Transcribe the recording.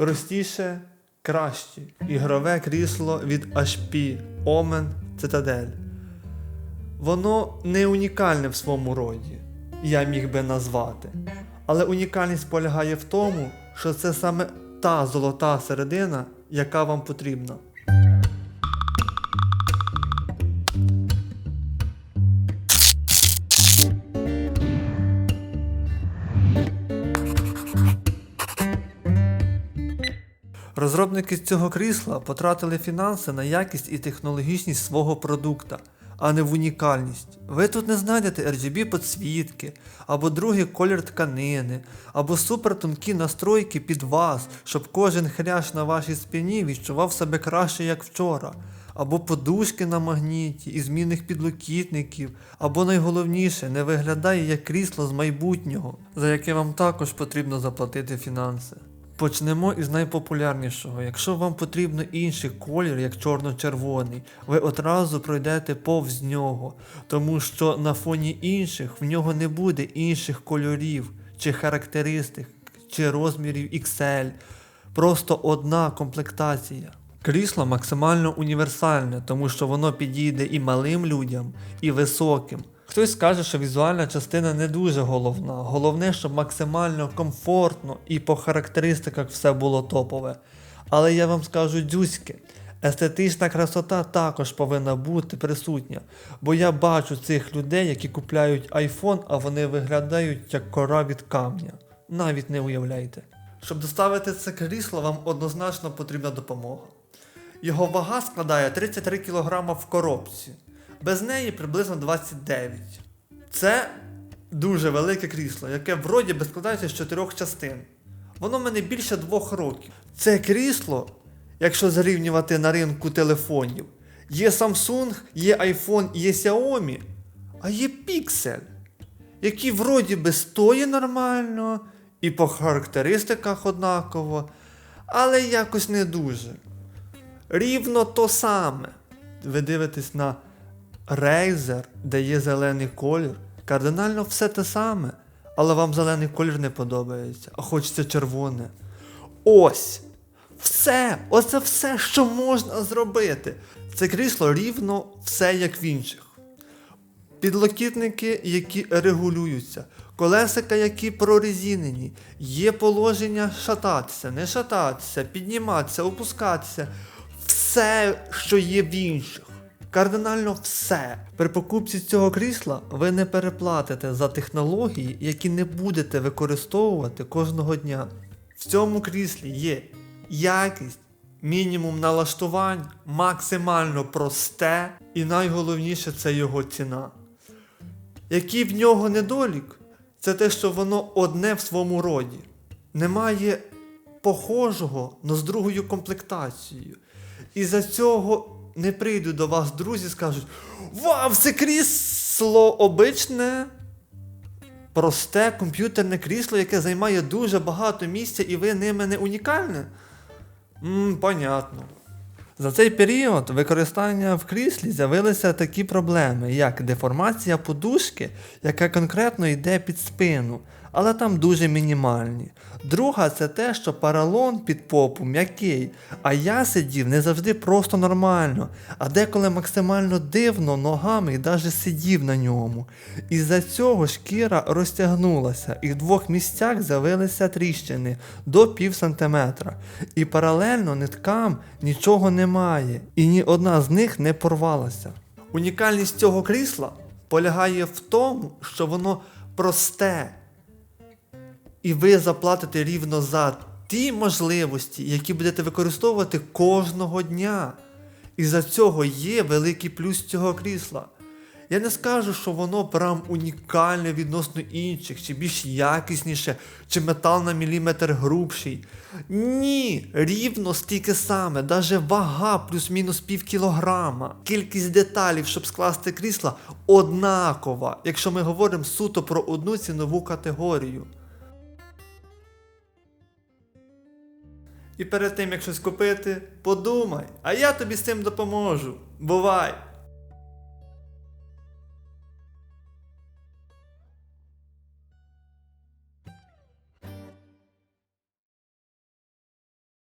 Простіше, краще. Ігрове крісло від HP Omen Citadel. Воно не унікальне в своєму роді, я міг би назвати. Але унікальність полягає в тому, що це саме та золота середина, яка вам потрібна. Розробники цього крісла потратили фінанси на якість і технологічність свого продукта, а не в унікальність. Ви тут не знайдете RGB підсвітки, або другий колір тканини, або супертонкі настройки під вас, щоб кожен хрящ на вашій спині відчував себе краще, як вчора. Або подушки на магніті і змінних підлокітників, або найголовніше, не виглядає як крісло з майбутнього, за яке вам також потрібно заплатити фінанси. Почнемо із найпопулярнішого. Якщо вам потрібно інший колір, як чорно-червоний, ви одразу пройдете повз нього, тому що на фоні інших в нього не буде інших кольорів, чи характеристик, чи розмірів XL. Просто одна комплектація. Крісло максимально універсальне, тому що воно підійде і малим людям, і високим. Хтось скаже, що візуальна частина не дуже головна. Головне, щоб максимально комфортно і по характеристиках все було топове. Але я вам скажу дзюськи. Естетична красота також повинна бути присутня, бо я бачу цих людей, які купляють iPhone, а вони виглядають як кора від камня. Навіть не уявляйте. Щоб доставити це крісло, вам однозначно потрібна допомога. Його вага складає 33 кг в коробці. Без неї приблизно 29. Це дуже велике крісло, яке вроді би складається з чотирьох частин. Воно в мене більше двох років. Це крісло, якщо зарівнювати на ринку телефонів, є Samsung, є iPhone, є Xiaomi, а є Pixel, який вроді би стоїть нормально і по характеристиках однаково, але якось не дуже. Рівно то саме. Ви дивитесь на Razer, де є зелений колір, кардинально все те саме, але вам зелений колір не подобається, а хочеться червоне. Ось! Все! Оце все, що можна зробити. Це крісло рівно все як в інших. Підлокітники, які регулюються, колесика, які прорезинені, є положення шататися, не шататися, підніматися, опускатися. Все, що є в інших. Кардинально все. При покупці цього крісла ви не переплатите за технології, які не будете використовувати кожного дня. В цьому кріслі є якість, мінімум налаштувань, максимально просте, і найголовніше це його ціна. Який в нього недолік? Це те, що воно одне в своєму роді. Немає похожого, но з другою комплектацією. І за цього не прийдуть до вас друзі, скажуть: Вау, це крісло обичне, просте комп'ютерне крісло, яке займає дуже багато місця, і ви ними не унікальне? Ммм, понятно. За цей період використання в кріслі з'явилися такі проблеми, як деформація подушки, яка конкретно йде під спину, але там дуже мінімальні. Друга це те, що паралон під попу м'який, а я сидів не завжди просто нормально, а деколи максимально дивно ногами і навіть сидів на ньому. Із-за цього шкіра розтягнулася, і в двох місцях з'явилися тріщини до пів сантиметра. І паралельно ниткам нічого немає, і ні одна з них не порвалася. Унікальність цього крісла полягає в тому, що воно просте. І ви заплатите рівно за ті можливості, які будете використовувати кожного дня. І за цього є великий плюс цього крісла. Я не скажу, що воно прям унікальне відносно інших, чи більш якісніше, чи метал на міліметр грубший. Ні, рівно стільки саме, даже вага плюс-мінус пів кілограма. Кількість деталей, щоб скласти крісла, однакова, якщо ми говоримо суто про одну цінову категорію. І перед тим, як щось купити, подумай, а я тобі з цим допоможу. Бувай!